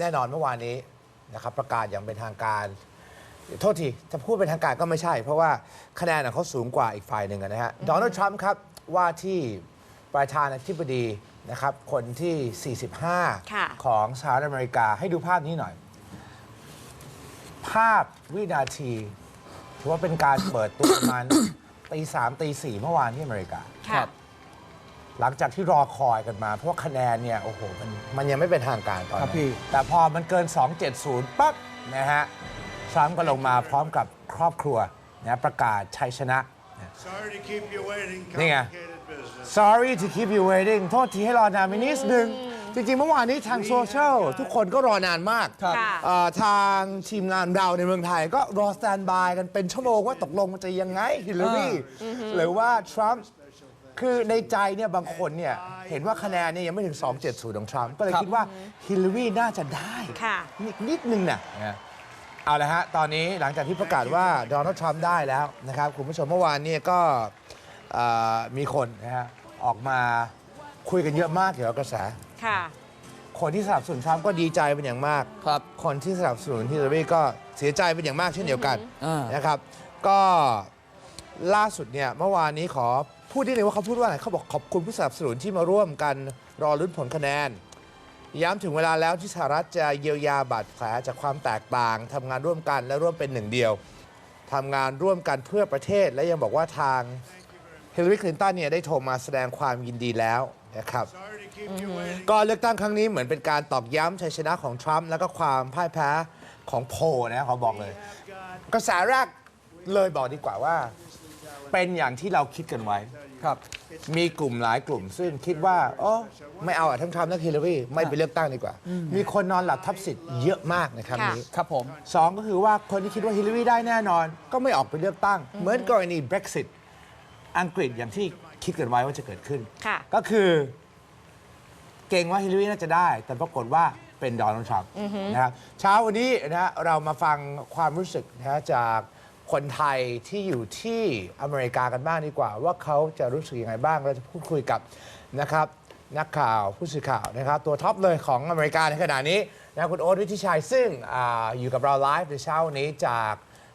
แน่นอนเมื่อวานนี้นะครับประกาศอย่างเป็นทางการ โทษทีจะพูดเป็นทางการก็ไม่ใช่ เพราะว่าคะแนนของเขาสูงกว่าอีกฝ่ายหนึ่งอะนะฮะโดนัลด์ทรัมป์ครับว่าที่ประธานาธิบดีนะครับคนที่ค่ะ45 ของสหรัฐอเมริกาให้ดูภาพนี้หน่อย ภาพวินาทีถือว่าเป็นการเปิดตัวประมาณตีสามตีสี่เมื่อวานที่อเมริกาค่ะ หลังจากที่รอคอยกันมา เพราะว่าคะแนนเนี่ยโอ้โหมันมันยังไม่เป็นทางการตอนครับนี้พี่แต่พอมันเกิน 270 ปั๊บนะฮะทรัมป์ก็ลงมาพร้อมกับครอบครัวนะประกาศชัยชนะนะ Sorry to keep you waiting. Yeah. Complicated business. Sorry to keep you waiting โทษทีให้รอนานไปนิดนึง จริง ๆ เมื่อวานนี้ทางโซเชียลทุกคนก็รอนานมากครับ ค่ะเอ่อทางทีมงานเราในเมืองไทยก็รอสแตนบายกันเป็นชั่วโมงว่าตกลงมันจะยังไงฮิลลารีหรือว่าทรัมป์ คือในใจเนี่ยบางคนเนี่ยเห็นว่าคะแนนเนี่ยยังไม่ถึง 270 ของทรัมป์ก็เลยครับคิดว่าฮิลลารีน่าจะได้ค่ะ นิดนิดนึงนะนะเอาละฮะ ตอนนี้หลังจากที่ประกาศว่าโดนัลด์ทรัมป์ได้แล้วนะครับ คุณผู้ชมเมื่อวานเนี่ยก็เอ่อมีคนนะฮะออกมาคุยกันเยอะมากเกี่ยวกับกระแส ค่ะ คนที่สนับสนุนทรัมป์ก็ดีใจเป็นอย่างมาก ครับ คนที่สนับสนุนฮิลลารีก็เสียใจเป็นอย่างมากเช่นเดียวกันอ่าน นะครับ ก็ล่าสุดเนี่ยเมื่อวานนี้ขอ พูดนิดนึงว่าเขาพูดว่าอะไรเขาบอกขอบคุณผู้สนับสนุนที่มาร่วมกันรอลุ้นผลคะแนน ย้ำถึงเวลาแล้วที่สหรัฐจะเยียวยาบาดแผลจากความแตกต่างทำงานร่วมกันและร่วมเป็นหนึ่งเดียวทำงานร่วมกันเพื่อประเทศและยังบอกว่าทางฮิลลารีคลินตันเนี่ยได้โทรมาแสดงความยินดีแล้วนะครับ Sorry to keep you waiting. ก็เลือกตั้งครั้งนี้เหมือนเป็นการตอกย้ำชัยชนะของทรัมป์แล้วก็ความพ่ายแพ้ของโพลนะขอบอกเลยกระแสแรกเลยบอกดีกว่าว่า เป็นอย่างที่เราคิดกันไว้ ครับมีกลุ่มหลายกลุ่ม ซึ่งคิดว่าโอ้ไม่เอาอะทั้งทรัมป์ทั้งฮิลลารีไม่ไปเลือกตั้งดีกว่า มีคนนอนหลับทับสิทธิ์เยอะมากในครั้งนี้ครับผมสองก็คือว่าคนที่คิดว่าฮิลลารีได้แน่นอน ก็ไม่ออกไปเลือกตั้ง เหมือนกรณี Brexit อังกฤษอย่างที่คิดกันไว้ว่าจะเกิดขึ้น ค่ะก็คือ เก่งว่าฮิลลารีน่าจะได้ แต่ปรากฏว่าเป็นโดนัลด์ทรัมป์นะครับเช้าวันนี้นะฮะเรามาฟังความรู้สึกนะฮะจาก คนไทยที่อยู่ที่อเมริกากันบ้างดีกว่า ว่าเขาจะรู้สึกยังไงบ้าง เราจะพูดคุยกับนะครับนักข่าวผู้สื่อข่าวนะครับ ตัวท็อปเลยของอเมริกาในขณะนี้นะคุณโอ๊ตวิทิชัยซึ่งอาอยู่กับเราไลฟ์ในเช้าวันนี้จาก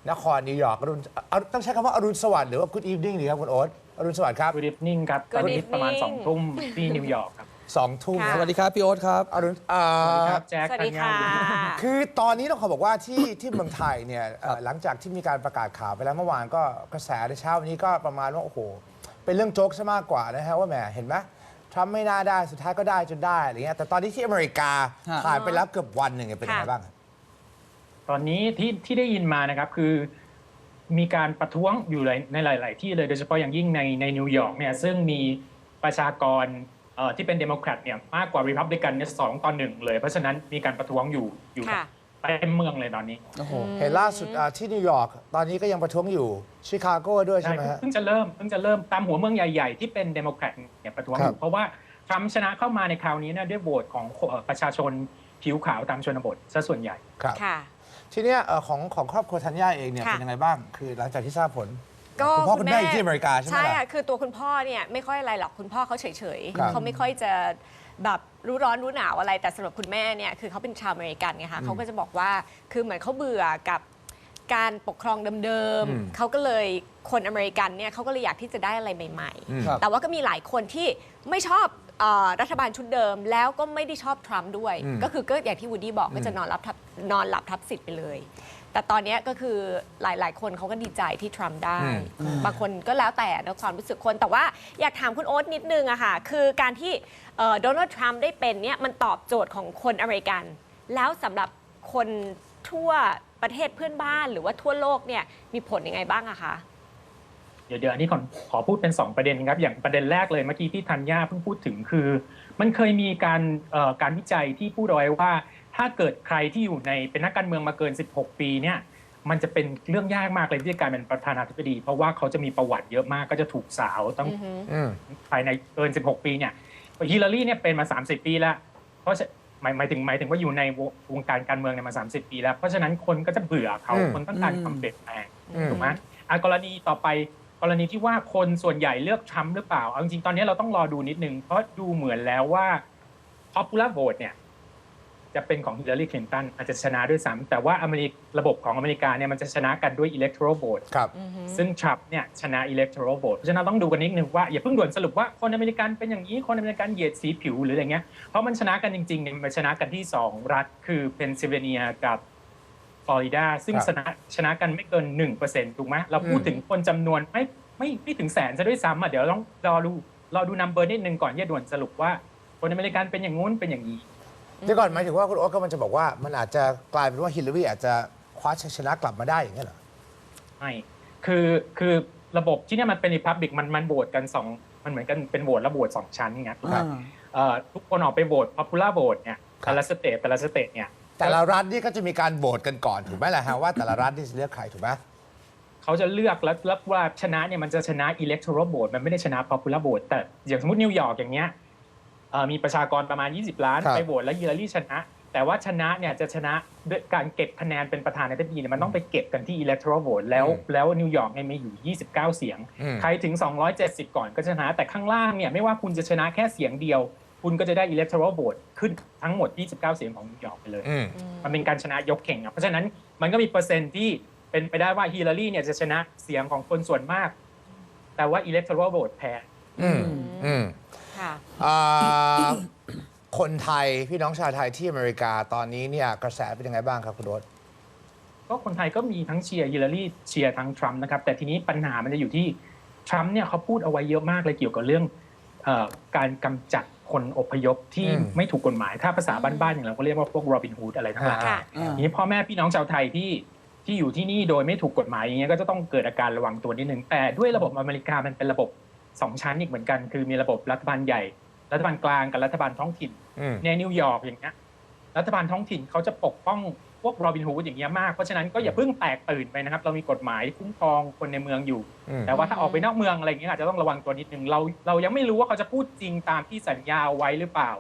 นครนิวยอร์กอรุณอะต้องใช้คำว่าอรุณสวัสดิ์หรือว่า Good evening ดีครับคุณโอ๊ตอรุณสวัสดิ์ครับ Good evening ครับ Good ตอนนี้ประมาณ evening สองทุ่มที่นิวยอร์กครับ สองทุ่มค่ะนะสวัสดีครับ พี่โอ๊ตครับ อรุณเอ่อครับแจ็คสวัสดีธัญญาค่ะ คือตอนนี้ต้องขอบอกว่าที่ ที่เมืองไทยเนี่ยเอ่อหลังจากที่มีการประกาศข่าวไปแล้วเมื่อวานก็กระแสในเช้าวันนี้ก็ประมาณว่าโอ้โห เป็นเรื่องโจ๊กซะมากกว่านะฮะว่าแหมเห็นไหมทรัมป์ไม่น่าได้สุดท้ายก็ได้จนได้อะไรเงี้ยแต่ตอนนี้ที่อเมริกาฮะ ผ่านไปแล้วเกือบวันหนึ่งเนี่ยเป็นยังไงค่ะ บ้าง ตอนนี้ที่ที่ได้ยินมานะครับคือมีการประท้วงอยู่ในในหลาย ๆ ที่เลยโดยเฉพาะอย่างยิ่งในในนิวยอร์กเนี่ยซึ่งมีประชากรเอ่อ ที่เป็นเดโมแครตเนี่ยมากกว่าริพับลิกันเนี่ยสองต่อหนึ่งเลย เพราะฉะนั้นมีการประท้วงอยู่อยู่ค่ะ เต็มเมืองเลยตอนนี้โอ้โหเห็นล่าสุดอ่าที่นิวยอร์กตอนนี้ก็ยังประท้วงอยู่ชิคาโกด้วยใช่ใช่ไหมฮะ เพิ่งจะเริ่มเพิ่งจะเริ่มตามหัวเมืองใหญ่ ๆ ที่เป็นเดโมแครตเนี่ยประท้วงอครัยู่บ เพราะว่าทรัมป์ชนะเข้ามาในคราวนี้เนี่ยด้วยโหวตของเอ่อประชาชนผิวขาวตามชนบทซะส่วนใหญ่ ครับ ค่ะ ทีเนี้ยเอ่อของของครอบครัวธัญญาเองเนี่ยค่ะ เป็นยังไงบ้าง คือหลังจากที่ทราบผล ก็คุณพ่อคุณแม่อยู่ที่อเมริกาใช่ไหมใช่ล่ะค่ะคือตัวคุณพ่อเนี่ยไม่ค่อยอะไรหรอกคุณพ่อเขาเฉยครับ ๆเขาไม่ค่อยจะแบบรู้ร้อนรู้หนาวอะไรแต่สำหรับคุณแม่เนี่ยคือเขาเป็นชาวอเมริกันไงคะเขาก็จะบอกว่าคือเหมือนเขาเบื่อกับการปกครองเดิมอืม ๆเขาก็เลยคนอเมริกันเนี่ยเขาก็เลยอยากที่จะได้อะไรใหม่อืมครับๆแต่ว่าก็มีหลายคนที่ไม่ชอบเอ่อรัฐบาลชุดเดิม แล้วก็ไม่ได้ชอบทรัมป์ด้วย อืมก็คือก็อย่างที่วูดดี้บอกก็จะนอนรับทับนอนหลับทับสิทธิ์ไปเลย แต่ตอนเนี้ยก็คือหลายๆ คนเขาก็ดีใจที่ทรัมป์ได้บางคนก็แล้วแต่นะความรู้สึกคน แต่ว่าอยากถามคุณโอ๊ตนิดนึงอะค่ะ คือการที่โดนัลด์ทรัมป์ได้เป็นเนี่ยมันตอบโจทย์ของคนอเมริกัน แล้วสำหรับคนทั่วประเทศเพื่อนบ้านหรือว่าทั่วโลกเนี่ยมีผลยังไงบ้างอะคะ เดี๋ยวเดี๋ยวอันนี้ขอขอพูดเป็น 2 ประเด็นครับ อย่างประเด็นแรกเลยเมื่อกี้ที่ธัญญาเพิ่งพูดถึงคือ มันเคยมีการเอ่อการวิจัยที่พูดเอาไว้ว่า ถ้าเกิดใครที่อยู่ในเป็นนักการเมืองมาเกิน 16 ปีเนี่ยมันจะเป็นเรื่องยากมากเลยที่จะกลายเป็นประธานาธิบดี เพราะว่าเขาจะมีประวัติเยอะมากก็จะถูกสาวต้องอืมภายในเกิน 16 ปีเนี่ยฮิลลารีเนี่ยเป็นมา 30 ปีแล้ว เพราะฉะหมายหมายถึงหมายถึงว่าอยู่ในวงวงการการเมืองเนี่ยมา 30 ปีแล้ว เพราะฉะนั้นคนก็จะเบื่อเขาอืมคนต้องการอืมความเปลี่ยนแปลงอืมถูกไหมอะกรณีต่อไปกรณีที่ว่าคนส่วนใหญ่เลือกทรัมป์หรือเปล่าเอาจริงๆตอนนี้เราต้องรอดูนิดนึงเพราะดูเหมือนแล้วว่า popular vote เนี่ย จะเป็นของฮิลลารีคลินตันอาจจะชนะด้วยซ้ำแต่ว่าอเมริระบบของอเมริกาเนี่ยมันจะชนะกันด้วย electoral vote ครับ ซึ่งทรัมป์เนี่ยชนะ electoral vote เพราะฉะนั้นต้องดูกันนิดนึงว่าอย่าเพิ่งด่วนสรุปว่าคนอเมริกันเป็นอย่างนี้คนอเมริกันเหยียดสีผิวหรืออะไรเงี้ยเพราะมันชนะกันจริงๆเนี่ยมันชนะกันที่ 2 รัฐคือเพนซิลเวเนียกับฟลอริดาซึ่งครับชนะชนะกันไม่เกิน1%ถูกไหมเราพูดอืมถึงคนจำนวนไม่ไม่ไม่ถึงแสนซะด้วยซ้ำอะเดี๋ยวต้องรอดูรอดูนัมเบอร์นิดนึงก่อนที่จะด่วนสรุปว่าคนอเมริกันเป็นอย่างงู้นเป็นอย่างนี้ เดี๋ยวก่อนหมายถึงว่าคุณโอ๊ตก็มันจะบอกว่ามันอาจจะกลายเป็นว่าฮิลลารีอาจจะคว้าชัยชนะกลับมาได้อย่างนี้ยเหรอ ไม่ คือคือระบบที่เนี่ยมันเป็นริพับบิกมันมันโหวตกันสองมันเหมือนกันเป็นโหวตและโหวตสองชั้นไงครับเอ่อทุกคนออกไปโหวต popular vote เนี่ยครับ แต่ละสเตทแต่ละสเตทเนี่ยแต่ละรัฐนี่ก็จะมีการโหวตกันก่อนถูกไหมล่ะฮะว่าแต่ละรัฐที่จะเลือกใครถูกไหมเขาจะเลือกแล้วแล้วว่าชนะเนี่ยมันจะชนะ electoral vote มันไม่ได้ชนะ popular vote แต่อย่างสมมตินิวยอร์กอย่างเงี้ยเอ่อ มีประชากรประมาณ 20 ล้านครับไปโหวตแล้วฮิลลารีชนะ แต่ว่าชนะเนี่ยจะชนะด้วยการเก็บคะแนนเป็นประธานาธิบดีเนี่ยมันต้องไปเก็บกันที่ electoral vote แล้วแล้วนิวยอร์กเนี่ยมีอยู่ 29 เสียงอืมใครถึง 270 ก่อนก็ชนะ แต่ข้างล่างเนี่ยไม่ว่าคุณจะชนะแค่เสียงเดียว คุณก็จะได้ electoral vote ขึ้นทั้งหมด 29 เสียงของนิวยอร์กไปเลยอืมมันเป็นการชนะยกแข่งอะเพราะฉะนั้นมันก็มีเปอร์เซ็นต์ที่เป็นไปได้ว่าฮิลลารีเนี่ยจะชนะเสียงของคนส่วนมาก แต่ว่า electoral vote แพ้อืมอืม ค่ะอ่าคนไทยพี่น้องชาวไทยที่อเมริกาตอนนี้เนี่ยกระแสเป็นยังไงบ้างครับคุณโอ๊ตก็คนไทยก็มีทั้งเชียร์ฮิลลารีเชียร์ทั้งทรัมป์นะครับ แต่ทีนี้ปัญหามันจะอยู่ที่ทรัมป์เนี่ยเขาพูดเอาไว้เยอะมากเลยเกี่ยวกับเรื่องเออการกำจัดคนอพยพที่อืม ไม่ถูกกฎหมาย ถ้าภาษาบ้านๆอย่างเราก็เรียกว่าพวกโรบินฮูดอะไรทั้งหลาย ค่ะทีนี้พ่อแม่พี่น้องชาวไทยที่ที่อยู่ที่นี่โดยไม่ถูกกฎหมายอย่างเงี้ยก็จะต้องเกิดอาการระวังตัวนิดนึงแต่ด้วยระบบอเมริกามันเป็นระบบ สองชั้นอีกเหมือนกัน คือมีระบบรัฐบาลใหญ่ รัฐบาลกลางกับรัฐบาลท้องถิ่นอืมในนิวยอร์กอย่างเงี้ยรัฐบาลท้องถิ่นเขาจะปกป้องพวกโรบินฮูดอย่างเงี้ยมากเพราะฉะนั้นก็อย่าเพิ่งแตกตื่นไปนะครับ เรามีกฎหมายคุ้มครองคนในเมืองอยู่อืมแต่ว่าถ้าออกไปนอกเมืองอะไรอย่างเงี้ยอาจจะต้องระวังตัวนิดนึงเราเรายังไม่รู้ว่าเขาจะพูดจริงตามที่สัญญาเอาไว้หรือเปล่า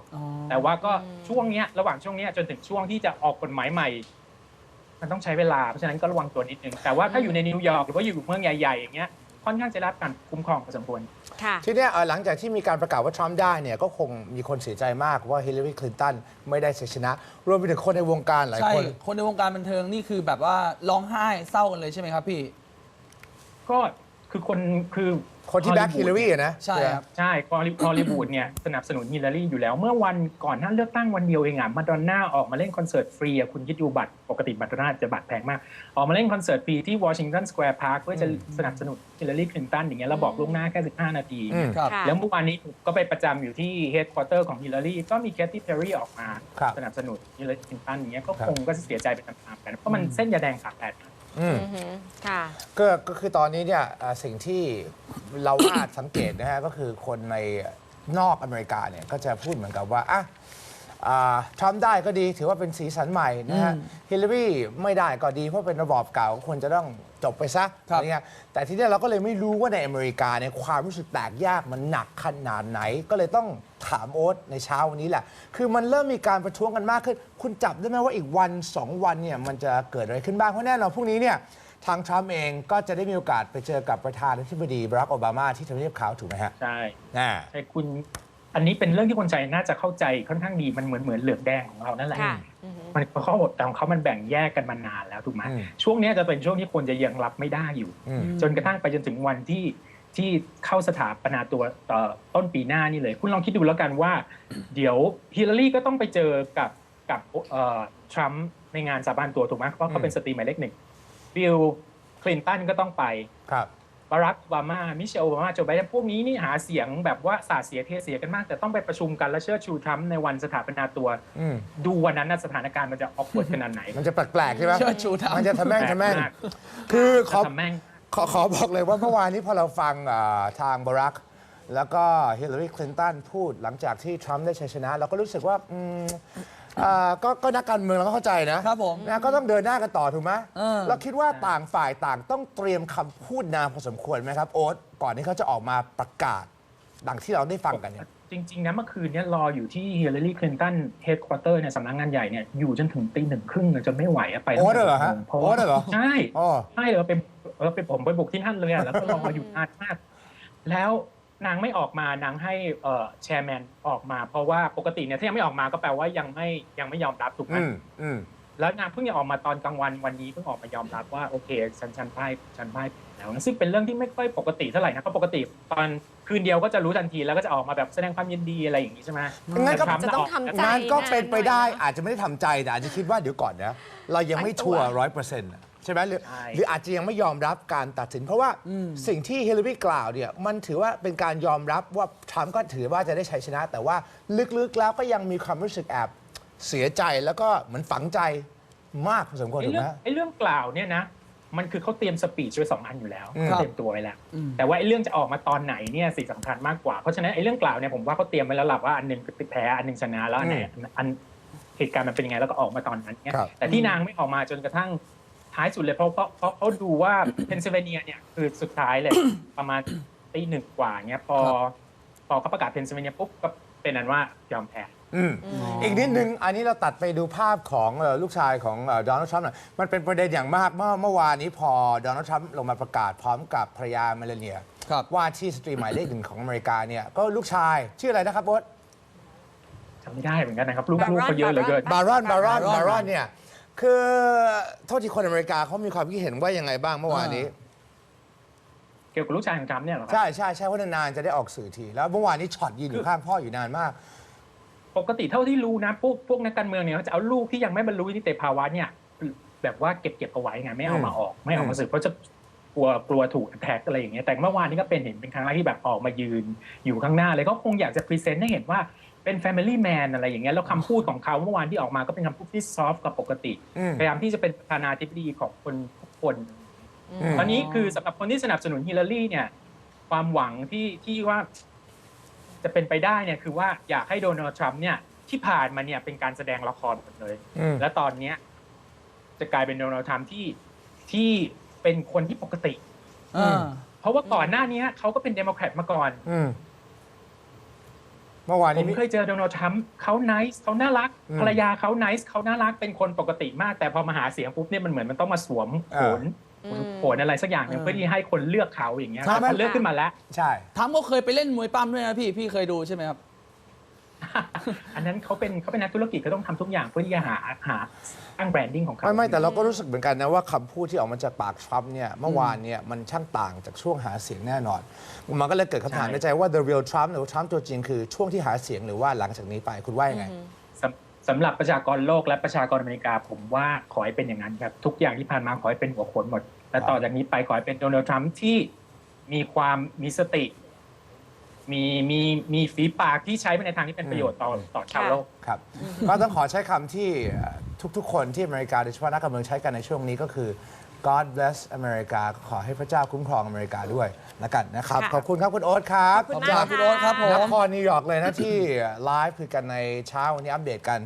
แต่ว่าก็อืมช่วงเนี้ยระหว่างช่วงเนี้ยจนถึงช่วงที่จะออกกฎหมายใหม่ มันต้องใช้เวลาเพราะฉะนั้นก็ระวังตัวนิดนึงแต่ว่าถ้าอยู่ในนิวยอร์กหรือว่าอยู่เมืองใหญ่ๆอย่างเงี้ย ค่อนข้างจะรับการคุ้มครองพอสมควร ค่ะ ทีเนี้ยเอ่อหลังจากที่มีการประกาศว่าทรัมป์ได้เนี่ยก็คงมีคนเสียใจมากว่าฮิลลารีคลินตันไม่ได้ชัยชนะ รวมไปถึงคนในวงการหลายใช่ คน คนในวงการบันเทิงนี่คือแบบว่าร้องไห้เศร้ากันเลยใช่ไหมครับพี่ ก็ คือคนคือคนที่แบ็คฮิลลารีนะใช่ครับ ใช่ฮอลลีฮอลลีวูดเนี่ยสนับสนุนฮิลลารีอยู่แล้ว เมื่อวันก่อนหน้าเลือกตั้งวันเดียวเองอะมาดอนน่าออกมาเล่นคอนเสิร์ตฟรีอะคุณคิดดูบัตรปกติบัตรมาดอนน่าจะบัตรแพงมาก ออกมาเล่นคอนเสิร์ตฟรีที่วอชิงตันสแควร์พาร์คเพื่อจะสนับสนุนฮิลลารีคลินตันอย่างเงี้ยเราบอกล่วงหน้าแค่ 15 นาที อืม ครับค่ะแล้วเมื่อวานนี้ก็ไปประจำอยู่ที่เฮดค q u เตอร์ของฮิลลารีก็มีแคทตี้เพอร์รี่ออกมา ครับ สนับสนุนฮิลลารีคลินตันอย่างเงี้ยก็ครับคงก็จะเสียใจไปตามๆกันเพราะมันเส้นยาแดงขาดแปด อืม อือหือค่ะ ก็ก็คือตอนนี้เนี่ยเอ่อสิ่งที่เราอาจสังเกตนะฮะก็คือคนในนอกอเมริกาเนี่ยก็จะพูดเหมือนกับว่าอะอ่า ทรัมป์ได้ก็ดีถือว่าเป็นสีสันใหม่นะฮะฮิลลารีไม่ได้ก็ดีเพราะเป็นระบอบเก่าควรจะต้องจบไปซะครับอะไรเงี้ยแต่ทีเนี้ยเราก็เลยไม่รู้ว่าในอเมริกาเนี่ยความรู้สึกแตกแยกมันหนักขนาดไหน ก็เลยต้องถามโอ๊ตในเช้าวันนี้แหละ คือมันเริ่มมีการประท้วงกันมากขึ้น คุณจับได้ไหมว่าอีกวันสองวันเนี่ยมันจะเกิดอะไรขึ้นบ้างเพราะแน่นอนพรุ่งนี้เนี่ยทางทรัมป์เองก็จะได้มีโอกาสไปเจอกับประธานาธิบดีบารักโอบามาที่ทำเนียบขาวถูกไหมฮะ ใช่น่าใช่คุณ อันนี้เป็นเรื่องที่คนใจน่าจะเข้าใจค่อนข้างดีมันเหมือนเหมือนเหลืองแดงของเรานั่นแหละค่ะอือหือมันเขาแต่ของเขามันแบ่งแยกกันมานานแล้วถูกไหมอืม ช่วงเนี้ยจะเป็นช่วงที่คนจะยังรับไม่ได้อยู่ อืม จนกระทั่งไปจนถึงวันที่ที่เข้าสถาปนาตัวเอ่อต้นปีหน้านี่เลย คุณลองคิดดูแล้วกันว่า เดี๋ยวฮิลลารีก็ต้องไปเจอกับกับเอ่อทรัมป์ในงานสาบานตัวถูกไหมเพราะเขาเป็นสตรีหมายเลขหนึ่งบิลคลินตันก็ต้องไป ครับ บารักโอบามามิเชลโอบามาโจไบเดนพวกนี้นี่หาเสียงแบบว่าสาดเสียเทเสียกันมาก แต่ต้องไปประชุมกัน และเชื่อชูทรัมป์ในวันสถาปนาตัว อืม ดูวันนั้นนะสถานการณ์มันจะออกปวดขนาดไหนมันจะแปลกๆใช่ไหมเชิดชูทำ มันจะทำแม่งทำแม่งแปลกมากคือขอทำแม่ง ขอขอบอกเลยว่าเมื่อวานนี้พอเราฟังอ่าทางบารัก แล้วก็ฮิลลารีคลินตันพูดหลังจากที่ทรัมป์ได้ชัยชนะ เราก็รู้สึกว่าอืม อ่าก็ก็นักการเมืองเราก็เข้าใจนะครับผมนะก็ต้องเดินหน้ากันต่อถูกไหมเออ เราคิดว่าต่างฝ่ายต่างต้องเตรียมคำพูดนานพอสมควรไหมครับ โอ๊ตก่อนที่เขาจะออกมาประกาศดังที่เราได้ฟังกันเนี่ย จริง ๆ นะเมื่อคืนเนี้รออยู่ที่ฮิลลารีคลินตันเฮดค q u เตอร์เนี่ยสำนักงานใหญ่เนี่ยอยู่จนถึงตีหนึ่งครึ่งจนไม่ไหวอะไปตั้งโอ๊ตแต่เหรอฮะเพราะโอ๊ว่าตเหรอใช่ อ๋อ ใช่เออเป็นเออเป็นผมไปบุกที่นั่นเลยอะแล้วก็รออยู่นานมาก แล้ว นางไม่ออกมานางให้เอ่อแชร์แมนออกมา เพราะว่าปกติเนี่ยถ้ายังไม่ออกมาก็แปลว่ายังไม่ยังไม่ยอมรับถูกไหมอืมอืมแล้วนางเพิ่งจะออกมาตอนกลางวันวันนี้เพิ่งออกมายอมรับว่าโอเคฉันฉันพ่ายฉันพ่ายแล้วซึ่งเป็นเรื่องที่ไม่ค่อยปกติเท่าไหร่นะเพราะปกติตอนคืนเดียวก็จะรู้ทันทีแล้วก็จะออกมาแบบแสดงความยินดีอะไรอย่างนี้ใช่ไหมงั้นก็แทรัมป์จะต้องทำใจงานก็เป็นไปได้นานหน่อยอาจจะไม่ได้ทำใจแต่อาจจะคิดว่าเดี๋ยวก่อนนะเรายังไม่ชัวร์ร้อยเปอร์เซ็นต์ ใช่ไหมหรือใช่ หรืออาจจะยังไม่ยอมรับการตัดสิน เพราะว่าสิ่งที่ฮิลลารีกล่าวเนี่ยมันถือว่าเป็นการยอมรับว่าทรัมป์ก็ถือว่าจะได้ชัยชนะ แต่ว่าลึกๆแล้วก็ยังมีความรู้สึกแอบเสียใจแล้วก็เหมือนฝังใจมากพอสมควรไอ้ถูกเรื่ไหอมงไอ้เรื่องกล่าวเนี่ยนะ มันคือเขาเตรียมสปีชไว้สองอันอยู่แล้วอืม เขาเตรียมตัวไว้แล้ว แต่ว่าไอ้เรื่องจะออกมาตอนไหนเนี่ยสิ่งสำคัญมากกว่า เพราะฉะนั้นไอ้เรื่องกล่าวเนี่ยผมว่าเขาเตรียมไว้แล้วล่ะว่าอันหนึ่งคือแพ้อันหนึ่งชนะแล้วอันไหนอันเหตุการณ์มันเป็นยังไงแล้วก็ออกมาตอนนั้นเนี่ยครับ แต่ที่นางไม่ออกมาจนกระทั่ง ท้ายสุดเลยเพราะเพราะเพราะเขาดูว่าเพนซิลเวเนียเนี่ยคือสุดท้ายเลยประมาณตีหนึ่งกว่าเนี่ยพอครับพอเขาประกาศเพนซิลเวเนียปุ๊บก็เป็นอันว่ายอมแพ้อืมอีกนิดนึง อันนี้เราตัดไปดูภาพของเอ่อลูกชายของโดนัลด์ทรัมป์หน่อยมันเป็นประเด็นอย่างมากเมื่อเมื่อวานนี้พอโดนัลด์ทรัมป์ลงมาประกาศพร้อมกับภรรยาเมลาเนียครับว่าที่สตรีหมายเลขหนึ่งของอเมริกาเนี่ย ก็ลูกชายชื่ออะไรนะครับโบ๊ทจำไม่ได้เหมือนกันนะครับลูก Baron ลูกเขาเยอะเหลือเกินบารอนบารอน Baron บารอนเนี่ย คือโทษทีคนอเมริกาเขามีความคิดเห็นว่ายังไงบ้างเมื่อวานนี้ เกี่ยวกับลูกชายของทรัมป์เนี่ยเหรอครับ ใช่ใช่ใช่เพราะนานๆจะได้ออกสื่อทีแล้วเมื่อวานนี้ช็อตยืนอยู่ข้างพ่ออยู่นานมาก ปกติเท่าที่รู้นะพวกพวกนักการเมืองเนี่ยเขาจะเอาลูกที่ยังไม่บรรลุนิติภาวะเนี่ย แบบว่าเก็บเก็บเอาไว้ไงไม่เอามาออก ไม่เอามาสื่อเพราะจะกลัวกลัวถูกแท็กอะไรอย่างเงี้ยแต่เมื่อวานนี้ก็เป็นเห็นเป็นครั้งแรกที่แบบออกมายืนอยู่ข้างหน้าเลยก็คงอยากจะพรีเซนต์ให้เห็นว่า เป็น Family Man อะไรอย่างเงี้ยแล้วคำพูดของเขาเมื่อวานที่ออกมาก็เป็นคำพูดที่ซอฟต์กับปกติ อืม พยายามที่จะเป็นประธานาธิบดีของคนทุกคน อืม ตอนนี้คือสำหรับคนที่สนับสนุนฮิลลารีเนี่ย ความหวังที่ที่ว่าจะเป็นไปได้เนี่ยคือว่าอยากให้โดนัลด์ทรัมป์เนี่ยที่ผ่านมาเนี่ยเป็นการแสดงละครหมดเลย อืม และตอนเนี้ยจะกลายเป็นโดนัลด์ทรัมป์ที่ที่เป็นคนที่ปกติอ่าเพราะว่าก่อนหน้านี้เขาก็เป็นเดโมแครตมาก่อน อืม เมื่อวานผนี้มมีเคยเจอโดนัลด์ทรัมป์เขาไนส์เขาน่ารักอืมภรรยาเขาไนส์เขาน่ารักเป็นคนปกติมาก แต่พอมาหาเสียงปุ๊บเนี่ยมันเหมือนมันต้องมาสวมโขนอืม โขนอะไรสักอย่างหนึ่งเออเพื่อที่ให้คนเลือกเขาอย่างเงี้ยใช่ไหมพอเลือกขึ้นมาแล้ว ใช่ทำก็เคยไปเล่นมวยปั้มด้วยนะพี่ พี่เคยดูใช่ไหมครับ อันนั้นเขาเป็นเขาเป็นนักธุรกิจเขาต้องทำทุกอย่างเพื่อที่จะหาหาตั้งแบรนดิ้งของเขาไม่ไม่แต่เราก็รู้สึกเหมือนกันนะว่าคำพูดที่ออกมาจากปากทรัมป์เนี่ยเมื่อวานเนี่ยมันช่างต่างจากช่วงหาเสียงแน่นอน มันก็เลยเกิดคำถามในใจว่า the real Trump หรือว่า Trump ตัวจริงคือช่วงที่หาเสียงหรือว่าหลังจากนี้ไปคุณว่ายังไงสำสำหรับประชากรโลกและประชากรอเมริกา ผมว่าขอให้เป็นอย่างนั้นครับทุกอย่างที่ผ่านมาขอให้เป็นหัวโขนหมด และต่อจากนี้ไปขอให้เป็นโดนัลด์ทรัมป์ที่มีความมีสติ มีมีมีฝีปากที่ใช้ไปในทางที่เป็นประโยชน์ต่อต่อชาวโลก ครับ ก็ต้องขอใช้คำที่ทุกๆ คนที่อเมริกาโดยเฉพาะนักการเมืองใช้กันในช่วงนี้ก็คือ God bless America ขอให้พระเจ้าคุ้มครองอเมริกาด้วยแล้วกันนะครับ ค่ะขอบคุณครับคุณโอ๊ตครับขอบคุณจากมากคุณโอ๊ตครับผม นครนิวยอร์กเลยนะที่ไลฟ์คือกันในเช้าวันนี้อัปเดตกัน